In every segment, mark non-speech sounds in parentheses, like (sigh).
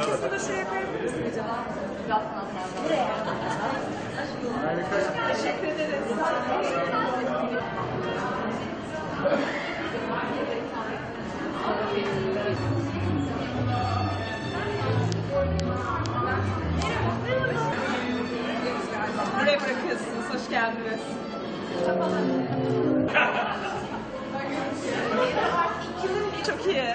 Arkasında şey yapabilir misin acaba? Raftan Buraya. Harika. Teşekkür ederiz. Buraya bırakıyorsunuz. Hoş geldiniz. Çok iyi.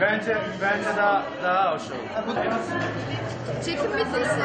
Bence bence daha daha hoş olur. Çekim bittiyse.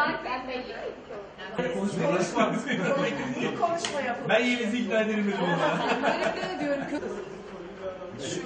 Özellikle belli. Konuşma yapalım. Ben Yeliz'i ikna ederim dedim ona. Şu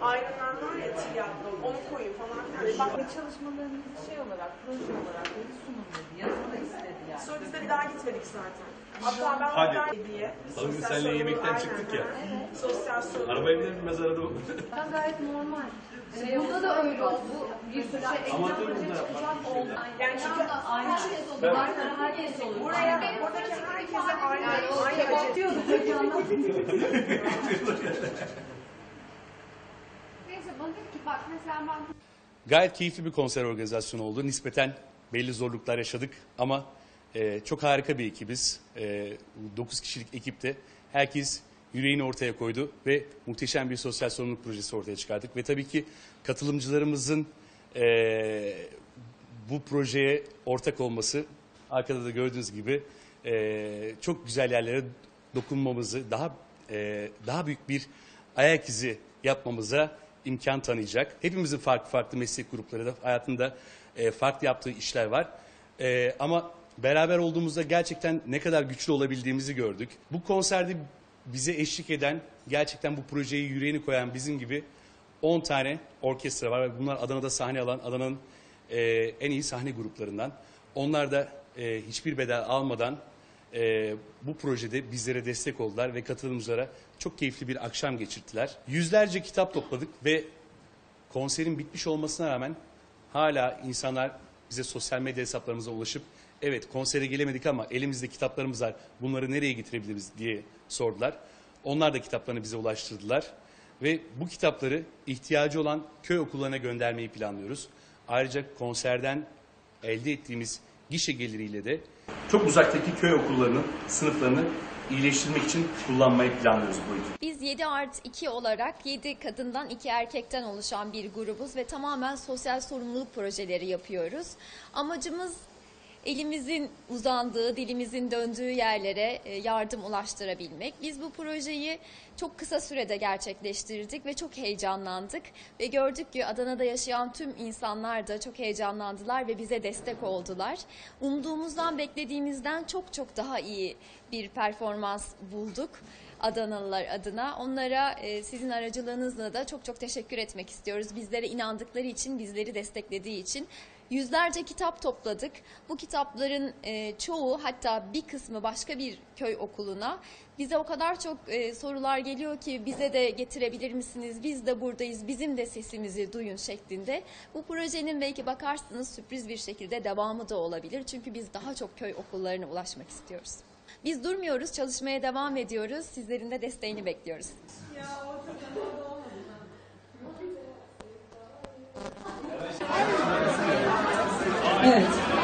ayrılan var ya tiyatro, onu koyun falan filan. Bak çalışmalarımız şey olarak, proje olarak böyle sunulmadı. Yazılı istedi yani. sonra biz de bir daha gitmedik zaten. Hatta ben Hadi. haber diye. Salı günü sosyal seninle yemekten aynen, çıktık ya. aynen. Sosyal sorumluluk. Arabaya biner binmez arada o. Ben gayet normal. Ee, burada da öyle oldu. Bir sürü şey Amatör burada proje yapmak çıkacak oldu. Yani çünkü Aynen. Herkes olur. Aynen herkes olur. buraya, buradaki herkese aynı, aynı acı. (laughs) (laughs) bak mesela ben Gayet keyifli bir konser organizasyonu oldu. Nispeten belli zorluklar yaşadık ama e, çok harika bir ekibiz. E, 9 kişilik ekipte herkes yüreğini ortaya koydu ve muhteşem bir sosyal sorumluluk projesi ortaya çıkardık. Ve tabii ki katılımcılarımızın e, bu projeye ortak olması arkada da gördüğünüz gibi e, çok güzel yerlere dokunmamızı, daha e, daha büyük bir ayak izi yapmamıza imkan tanıyacak. Hepimizin farklı farklı meslek grupları da hayatında e, farklı yaptığı işler var. E, ama beraber olduğumuzda gerçekten ne kadar güçlü olabildiğimizi gördük. Bu konserde bize eşlik eden, gerçekten bu projeyi yüreğini koyan bizim gibi 10 tane orkestra var ve bunlar Adana'da sahne alan Adana'nın e, en iyi sahne gruplarından. Onlar da e, hiçbir bedel almadan e, bu projede bizlere destek oldular ve katılımcılara çok keyifli bir akşam geçirttiler. Yüzlerce kitap topladık ve konserin bitmiş olmasına rağmen hala insanlar bize sosyal medya hesaplarımıza ulaşıp evet konsere gelemedik ama elimizde kitaplarımız var bunları nereye getirebiliriz diye sordular. Onlar da kitaplarını bize ulaştırdılar ve bu kitapları ihtiyacı olan köy okullarına göndermeyi planlıyoruz. Ayrıca konserden elde ettiğimiz gişe geliriyle de çok uzaktaki köy okullarının sınıflarını iyileştirmek için kullanmayı planlıyoruz bu ekibi. Biz 7 art 2 olarak 7 kadından 2 erkekten oluşan bir grubuz ve tamamen sosyal sorumluluk projeleri yapıyoruz. Amacımız elimizin uzandığı, dilimizin döndüğü yerlere e, yardım ulaştırabilmek. Biz bu projeyi çok kısa sürede gerçekleştirdik ve çok heyecanlandık. Ve gördük ki Adana'da yaşayan tüm insanlar da çok heyecanlandılar ve bize destek oldular. Umduğumuzdan, beklediğimizden çok çok daha iyi bir performans bulduk. Adanalılar adına. Onlara e, sizin aracılığınızla da çok çok teşekkür etmek istiyoruz. Bizlere inandıkları için, bizleri desteklediği için. Yüzlerce kitap topladık. Bu kitapların e, çoğu hatta bir kısmı başka bir köy okuluna. Bize o kadar çok e, sorular geliyor ki bize de getirebilir misiniz? Biz de buradayız, bizim de sesimizi duyun şeklinde. Bu projenin belki bakarsınız sürpriz bir şekilde devamı da olabilir. Çünkü biz daha çok köy okullarına ulaşmak istiyoruz. Biz durmuyoruz, çalışmaya devam ediyoruz. Sizlerin de desteğini bekliyoruz. Evet. Evet.